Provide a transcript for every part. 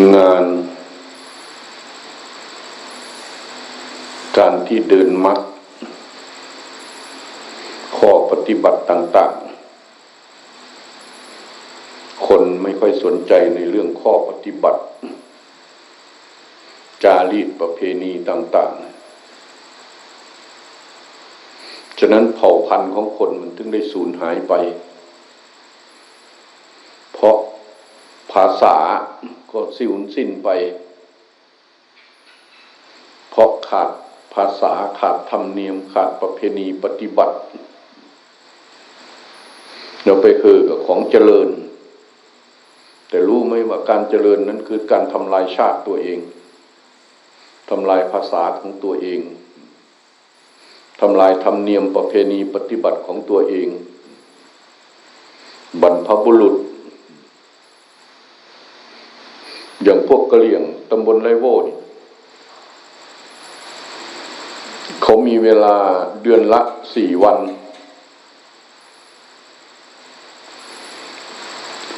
งาน การที่เดินมัดข้อปฏิบัติต่าง ๆ คนไม่ค่อยสนใจในเรื่องข้อปฏิบัติ จารีตประเพณีต่าง ๆ ฉะนั้นเผ่าพันธุ์ของคนมันถึงได้สูญหายไป เพราะภาษา ก็สิวสิ้นไป เพราะขาดภาษาขาดธรรมเนียมขาดประเพณีปฏิบัติ เราไปคือกับของเจริญ แต่รู้ไหมว่าการเจริญนั้นคือการทำลายชาติตัวเองทำลายภาษาของตัวเองทำลายธรรมเนียมประเพณีปฏิบัติของตัวเอง บรรพบุรุษ อย่างพวกกะเหรี่ยงตำบลไรโวนี่เขามีเวลาเดือนละสี่วัน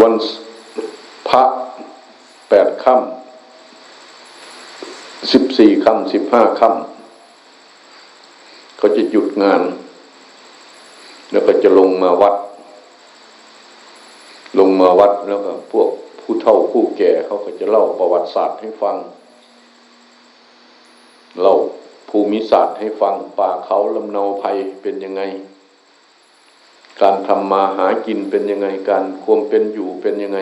วันพระแปดค่ำสิบสี่ค่ำสิบห้าค่ำเขาจะหยุดงาน แล้วก็จะลงมาวัด ลงมาวัดแล้วก็พวก ผู้เฒ่าผู้แก่เขาก็จะเล่าประวัติศาสตร์ให้ฟัง เล่าภูมิศาสตร์ให้ฟังป่าเขาลำเนาภัยเป็นยังไง การทำมาหากินเป็นยังไงการความเป็นอยู่เป็นยังไง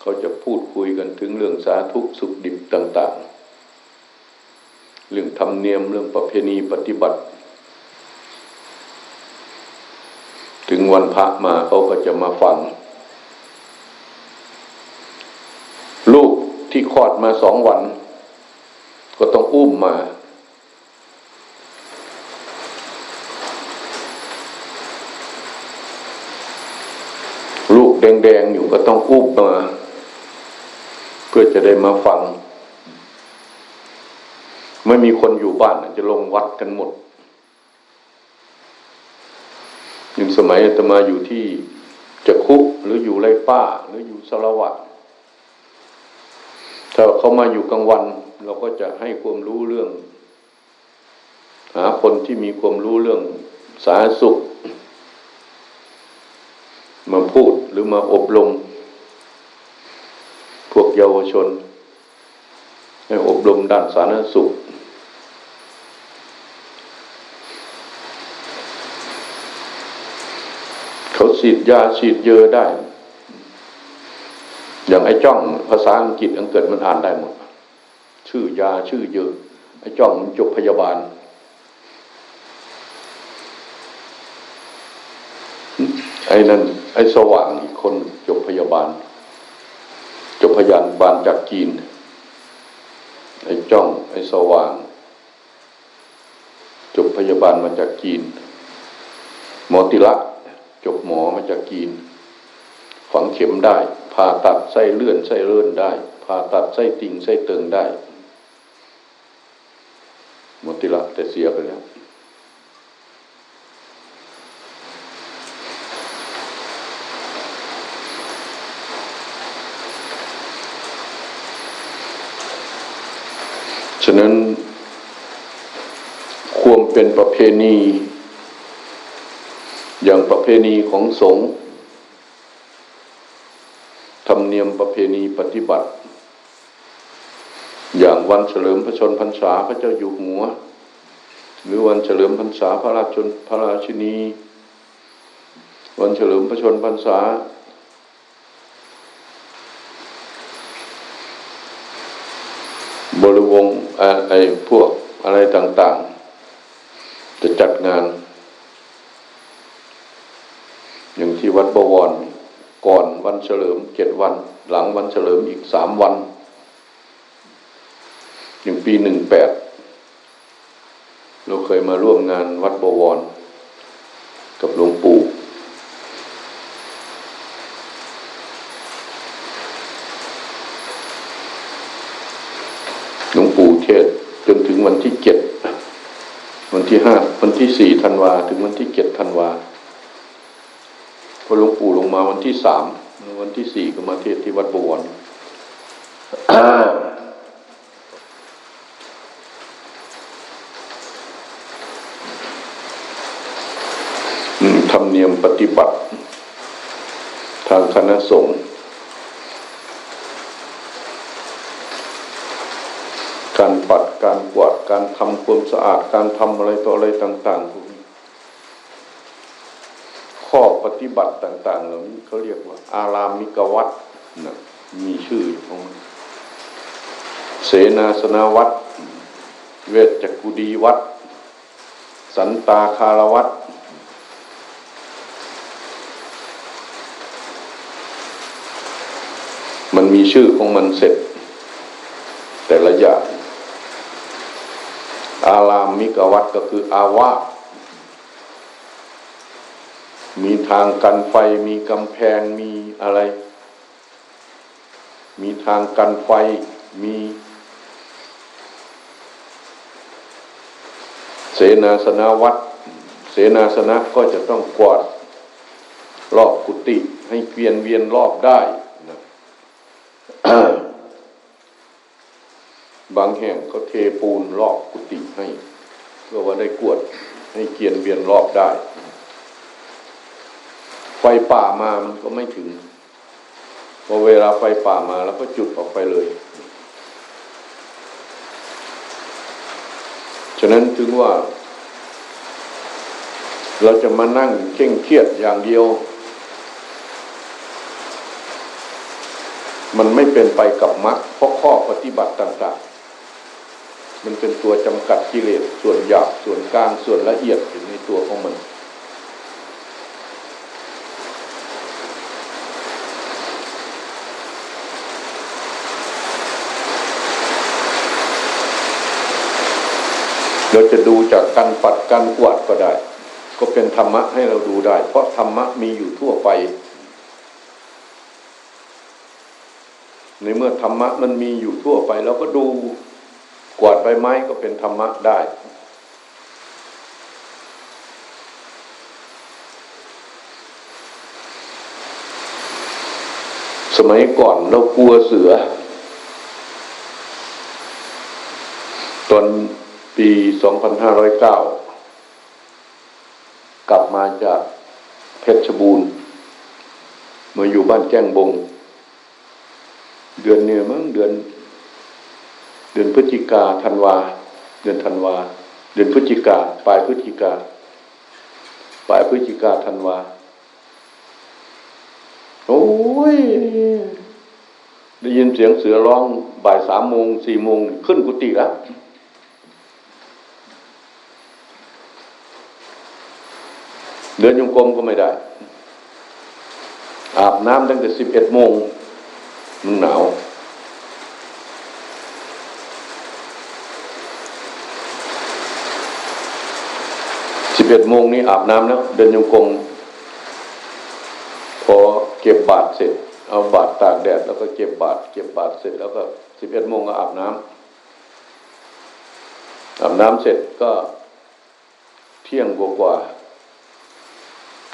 เขาจะพูดคุยกันถึงเรื่องสาธุสุขดิบต่าง ๆ เรื่องธรรมเนียมเรื่องประเพณีปฏิบัติ ถึงวันพระมาเขาก็จะมาฟัง ลูก ที่คลอดมาสองวัน ก็ต้องอุ้มมา ลูกแดงๆอยู่ก็ต้องอุ้มมา เพื่อจะได้มาฟัง ไม่มีคนอยู่บ้านจะลงวัดกันหมดยิ่งสมัยอาตมาอยู่ที่จะคุกหรืออยู่ไรป้า หรืออยู่สารวัตร ถ้าเขามาอยู่กลางวัน เราก็จะให้ความรู้เรื่อง หาคนที่มีความรู้เรื่องสาธารณสุข มาพูดหรือมาอบรม พวกเยาวชน ให้อบรมด้านสาธารณสุขเขาฉีดยาฉีดเยอะได้ อย่างไอ้จ้องภาษาอังกฤษอังกฤษมันอ่านได้หมด ชื่อยาชื่อเยอะไอ้จ้องมันจบพยาบาลไอ้นั่นไอ้สว่างอีกคนจบพยาบาล จบพยาบาลจากจีน ไอ้จ้อง ไอ้สว่าง จบพยาบาลมาจากจีน หมอติละจบหมอมาจากจีน ฝังเข็มได้ ผ่าตัดไส้เลื่อนไส้เลื่อนได้ ผ่าตัดไส้ติ่งไส้เติงได้หมอติละแต่เสียไปแล้วฉะนั้นความเป็นประเพณี อย่างประเพณีของสงฆ์ ธรรมเนียมประเพณีปฏิบัติ อย่างวันเฉลิมพระชนพรรษาพระเจ้าอยู่หัว หรือวันเฉลิมพรรษาพระราชนพระราชินี วันเฉลิมพระชนพรรษา บริวงอ่าไอ้พวกอะไรต่างๆ จะจัดงาน อย่างที่วัดบวร ก่อน วันเฉลิมเจ็ดวัน หลังวันเฉลิมอีกสามวันอย่างปีหนึ่งแปดเราเคยมาร่วมงานวัดบวร กับหลวงปู่หลวงปู่เทศจนถึงวันที่เจ็ดวันที่ห้าวันที่สี่ธันวา ถึงวันที่เจ็ดธันวาพอหลวงปู่ลงมาวันที่สาม วันที่สี่ก็มาเทศที่วัดบวรอืมธรรมเนียมปฏิบัติ ทางคณะสงฆ์การปัดการกวาดการทำความสะอาดการทำอะไรต่ออะไรต่างๆพวกน ปฏิบัติต่าง ๆ เหล่านี้เขาเรียกว่า อารามิกวัตนะมีชื่อของมันเสนาสนาวัตเวชจักกุดีวัตสันตาคารวัตมันมีชื่อของมันเสร็จ แต่ละอย่างอารามมิกวัตก็คืออาวาส มีทางกันไฟมีกำแพงมีอะไร มีทางกันไฟมีเสนาสนะวัด เสนาสนะก็จะต้องกวาดรอบกุฏิให้เวียนเวียนรอบได้นะบางแห่งก็เทปูนรอบกุฏิให้เพื่อว่าได้กวดให้เกียนเวียนรอบได้ ป่ามามันก็ไม่ถึงพอเวลาไฟป่ามาแล้วก็จุดออกไปเลย ฉะนั้นถึงว่า เราจะมานั่งเคร่งเครียดอย่างเดียว มันไม่เป็นไปกับมรรคเพราะข้อปฏิบัติต่างๆ มันเป็นตัวจำกัดกิเลสส่วนหยาบส่วนกลางส่วนละเอียดอยู่ในตัวของมัน เราจะดูจากการปัดการกวาดก็ได้ ก็เป็นธรรมะให้เราดูได้ เพราะธรรมะมีอยู่ทั่วไป ในเมื่อธรรมะมันมีอยู่ทั่วไปเราก็ดูกวาดใบไม้ก็เป็นธรรมะได้สมัยก่อนเรากลัวเสือ ตอน ปี 2509 กลับมาจากเพชรบูรณ์ มาอยู่บ้านแจ้งบง เดือนเนี่ยมั้งเดือน เดือนพฤศจิกาธันวา เดือนธันวา เดือนพฤศจิกาปลายพฤศจิกา ปลายพฤศจิกาธันวา โอ้ย ได้ยินเสียงเสือร้องบ่ายสามโมงสี่โมงขึ้นกุฏิแล้ว เดินยงกรมก็ไม่ได้ อาบน้ำตั้งแต่สิบเอ็ดโมงมันหนาว สิบเอ็ดโมงนี้อาบน้ำแล้ว เดินยงกรมพอเก็บบาตรเสร็จ เอาบาตรตากแดด แล้วก็เก็บบาตรเก็บบาตรเสร็จแล้วก็สิบเอ็ดโมงก็อาบน้ำอาบน้ำเสร็จก็เที่ยงกว่า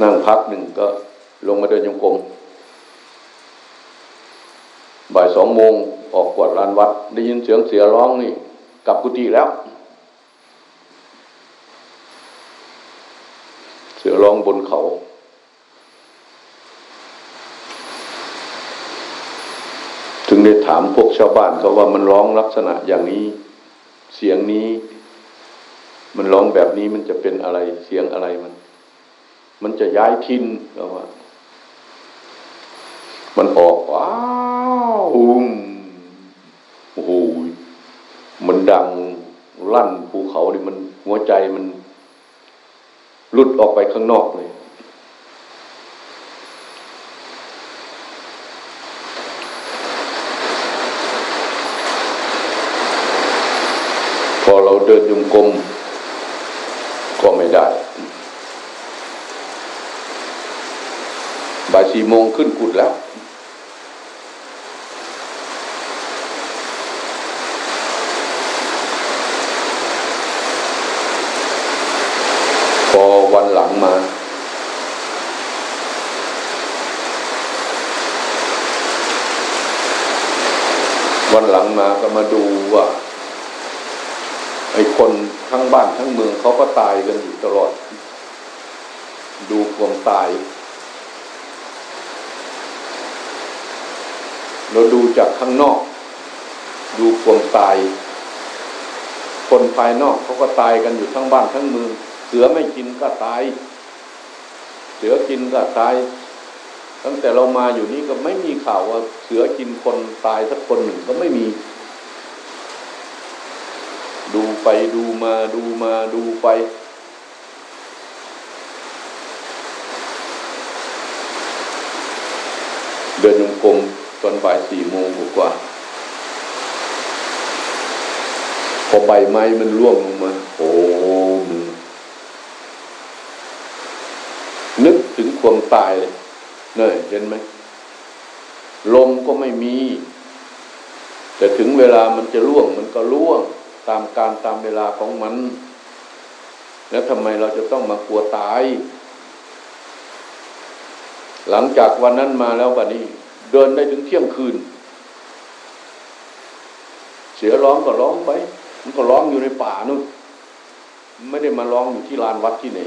นั่งพักหนึ่งก็ลงมาเดินยงกรมบ่ายสองโมงออกกวาดลานวัด ได้ยินเสียงเสียร้องนี่กลับกุฏิแล้ว เสือร้องบนเขา ถึงได้ถามพวกชาวบ้านเขาว่ามันร้องลักษณะอย่างนี้ เสียงนี้ มันร้องแบบนี้มันจะเป็นอะไรเสียงอะไรมัน มันจะย้ายทินก็ว่า มันออกว้าวอุ้มโอ้โหมันดังลั่นภูเขาดิมันหัวใจมันหลุดออกไปข้างนอกเลย พอเราเดินยมกลมก็ไม่ได้ บ่ายสี่โมงขึ้นกุดแล้ว พอวันหลังมาวันหลังมาก็มาดูว่าไอ้คนทั้งบ้านทั้งเมืองเขาก็ตายกันอยู่ตลอด ดูความตาย เราดูจากข้างนอก ดูความตาย คนภายนอกเขาก็ตายกันอยู่ทั้งบ้านทั้งเมืองเสือไม่กินก็ตาย เสือกินก็ตาย ตั้งแต่เรามาอยู่นี่ก็ไม่มีข่าวว่าเสือกินคนตายสักคนหนึ่งก็ไม่มี ดูไปดูมาดูมาดูไปเดินยงกลม ตอนบ่ายสี่โมงกว่า พอใบไม้มันร่วงลงมา โอ้มือนึกถึงความตายเลยเนี่ยเห็นไหม ลมก็ไม่มี แต่ถึงเวลามันจะล่วงมันก็ล่วง ตามการตามเวลาของมัน แล้วทำไมเราจะต้องมากลัวตาย หลังจากวันนั้นมาแล้วบัดนี้ เดินได้ถึงเที่ยงคืน เสียร้องก็ร้องไป มันก็ร้องอยู่ในป่านู่นไม่ได้มาร้องอยู่ที่ลานวัดที่ไหน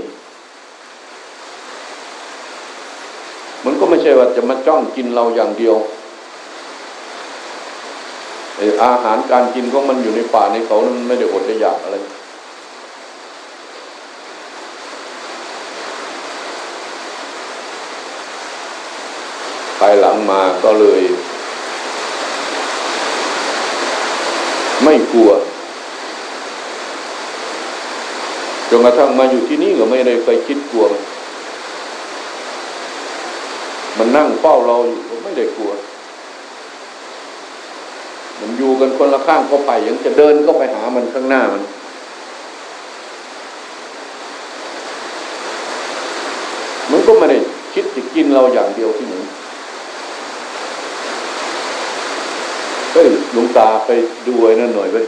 มันก็ไม่ใช่ว่าจะมาจ้องกินเราอย่างเดียวอาหารการกินของมันอยู่ในป่าในเขานั้นมันไม่ได้อดได้อยากอะไรายหลังมาก็เลย ไม่กลัวจนกระทั่งมาอยู่ที่นี่ก็ไม่ได้เคยคิดกลัวมันมันนั่งเฝ้าเราอยู่ก็ไม่ได้กลัว มันอยู่กันคนละข้างก็ไป ยังจะเดินก็ไปหามันข้างหน้ามันมันก็ไม่ได้คิดจะกินเราอย่างเดียวที่หนึ่งเฮ้ย หลวงตาไปดูไอ้นั่นหน่อยเว้ย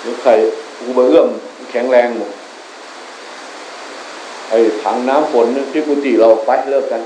หรือใครกูบะเอื้อมแข็งแรงหมดไอ้ถังน้ำฝนที่กุฏิเราไปเลิกกัน